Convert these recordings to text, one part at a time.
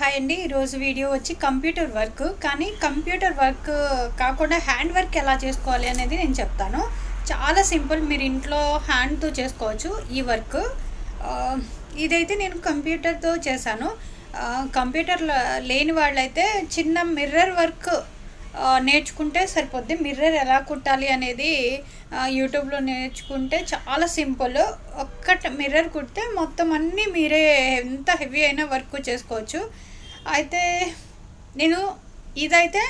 Hi అండి ఈరోజు video వచ్చి కంప్యూటర్ వర్క్. కానీ కంప్యూటర్ వర్క్ కాకుండా హ్యాండ్ వర్క్ ఎలా చేసుకోవాలి అనేది నేను చెప్తాను. చాలా సింపుల్. మీరు ఇంట్లో హ్యాండ్తో చేసుకోవచ్చు ఈ వర్క్. ఇదైతే నేను కంప్యూటర్తో చేశాను. కంప్యూటర్ లేని వాళ్ళైతే చిన్న మిర్రర్ వర్క్ నేర్చుకుంటే సరిపోద్ది. మిర్రర్ ఎలా కుట్టాలి అనేది యూట్యూబ్లో నేర్చుకుంటే చాలా సింపుల్. ఒక్క మిర్రర్ కుడితే మొత్తం అన్నీ మీరే ఎంత హెవీ అయినా వర్క్ చేసుకోవచ్చు. అయితే నేను ఇదైతే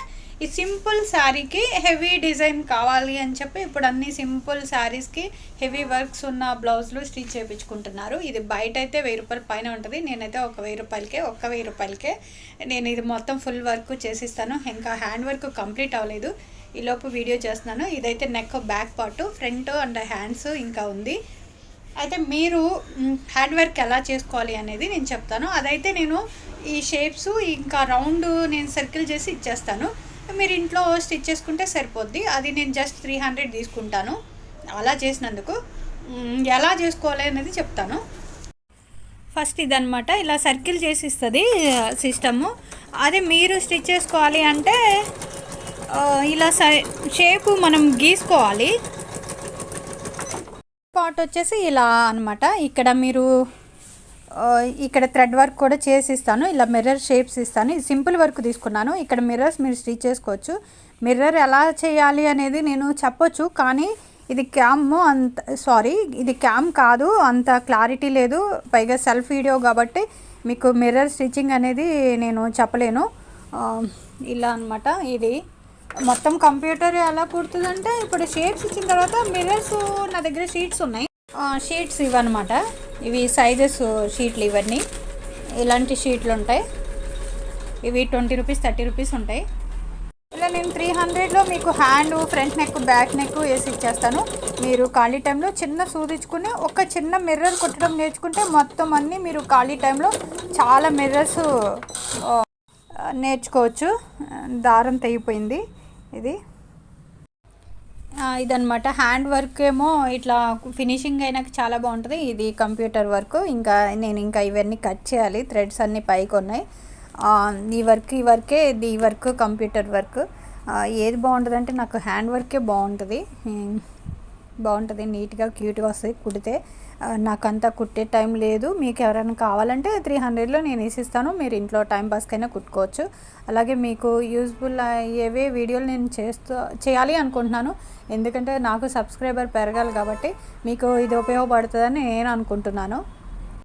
ఈ సింపుల్ శారీకి హెవీ డిజైన్ కావాలి అని చెప్పి ఇప్పుడు అన్ని సింపుల్ శారీస్కి హెవీ వర్క్స్ ఉన్న బ్లౌజ్లు స్టిచ్ చేయించుకుంటున్నారు. ఇది బయట అయితే వెయ్యి రూపాయల పైన ఉంటుంది. నేనైతే ఒక వెయ్యి రూపాయలకే ఒక్క వెయ్యి రూపాయలకే నేను ఇది మొత్తం ఫుల్ వర్క్ చేసిస్తాను. ఇంకా హ్యాండ్ వర్క్ కంప్లీట్ అవ్వలేదు. ఈలోపు వీడియో చేస్తున్నాను. ఇదైతే neck back part front and hands ఇంకా ఉంది. అయితే మీరు హ్యాండ్ వర్క్ ఎలా చేసుకోవాలి అనేది నేను చెప్తాను. అదైతే నేను ఈ షేప్స్ ఇంకా రౌండ్ నేను సర్కిల్ చేసి ఇచ్చేస్తాను. మీరు ఇంట్లో స్టిచ్ చేసుకుంటే సరిపోద్ది. అది నేను జస్ట్ త్రీ హండ్రెడ్ తీసుకుంటాను. అలా చేసినందుకు ఎలా చేసుకోవాలి అనేది చెప్తాను. ఫస్ట్ ఇదనమాట ఇలా సర్కిల్ చేసి ఇస్తుంది సిస్టము అదే మీరు స్టిచ్ చేసుకోవాలి అంటే ఇలా షేప్ మనం గీసుకోవాలి. పార్ట్ వచ్చేసి ఇలా అనమాట ఇక్కడ మీరు ఇక్కడ థ్రెడ్ వర్క్ కూడా చేసి ఇస్తాను ఇలా మిర్రర్ షేప్స్ ఇస్తాను. ఇది సింపుల్ వర్క్ తీసుకున్నాను. ఇక్కడ మిర్రర్స్ మీరు స్టిచ్ చేసుకోవచ్చు. మిర్రర్ ఎలా చేయాలి అనేది నేను చెప్పొచ్చు కానీ ఇది క్యామ్ అంత సారీ ఇది క్యామ్ కాదు. అంత క్లారిటీ లేదు. పైగా సెల్ఫ్ వీడియో కాబట్టి మీకు మిర్రర్ స్టిచ్చింగ్ అనేది నేను చెప్పలేను. ఇలా అనమాట ఇది. మొత్తం కంప్యూటర్ ఎలా కుడుతుందంటే ఇప్పుడు షేప్స్ ఇచ్చిన తర్వాత మిర్రర్స్ నా దగ్గర షీట్స్ ఉన్నాయి. షీట్స్ ఇవన్నమాట ఇవి సైజెస్ షీట్లు ఇవన్నీ. ఇలాంటి షీట్లు ఉంటాయి. ఇవి ట్వంటీ రూపీస్ థర్టీ రూపీస్ ఉంటాయి. ఇలా నేను త్రీ హండ్రెడ్లో మీకు hand front neck back neck వేసి ఇచ్చేస్తాను. మీరు ఖాళీ టైంలో చిన్న సూదించుకుని ఒక చిన్న మిర్రర్ కుట్టడం నేర్చుకుంటే మొత్తం అన్నీ మీరు ఖాళీ టైంలో చాలా మిర్రర్స్ నేర్చుకోవచ్చు. దారం తెగిపోయింది ఇది. ఇదనమాట హ్యాండ్ వర్క్ ఏమో ఇట్లా ఫినిషింగ్ అయినాక చాలా బాగుంటుంది. ఇది కంప్యూటర్ వర్క్. ఇంకా నేను ఇంకా ఇవన్నీ కట్ చేయాలి. థ్రెడ్స్ అన్నీ పైకి ఉన్నాయి. ఈ వర్క్ ఈ వర్కే ఈ వర్క్ కంప్యూటర్ వర్క్. ఏది బాగుంటుంది అంటే నాకు హ్యాండ్ వర్కే బాగుంటుంది. బాగుంటుంది నీట్గా క్యూట్గా వస్తుంది కుడితే నాకంతా కుట్టే టైం లేదు. మీకు ఎవరైనా కావాలంటే త్రీ హండ్రెడ్లో నేను వేసిస్తాను. మీరు ఇంట్లో టైం పాస్కైనా కుట్టుకోవచ్చు. అలాగే మీకు యూజ్ఫుల్ అయ్యేవే వీడియోలు నేను చేస్తూ చేయాలి అనుకుంటున్నాను. ఎందుకంటే నాకు సబ్స్క్రైబర్ పెరగాలి కాబట్టి మీకు ఇది ఉపయోగపడుతుందని నేను అనుకుంటున్నాను.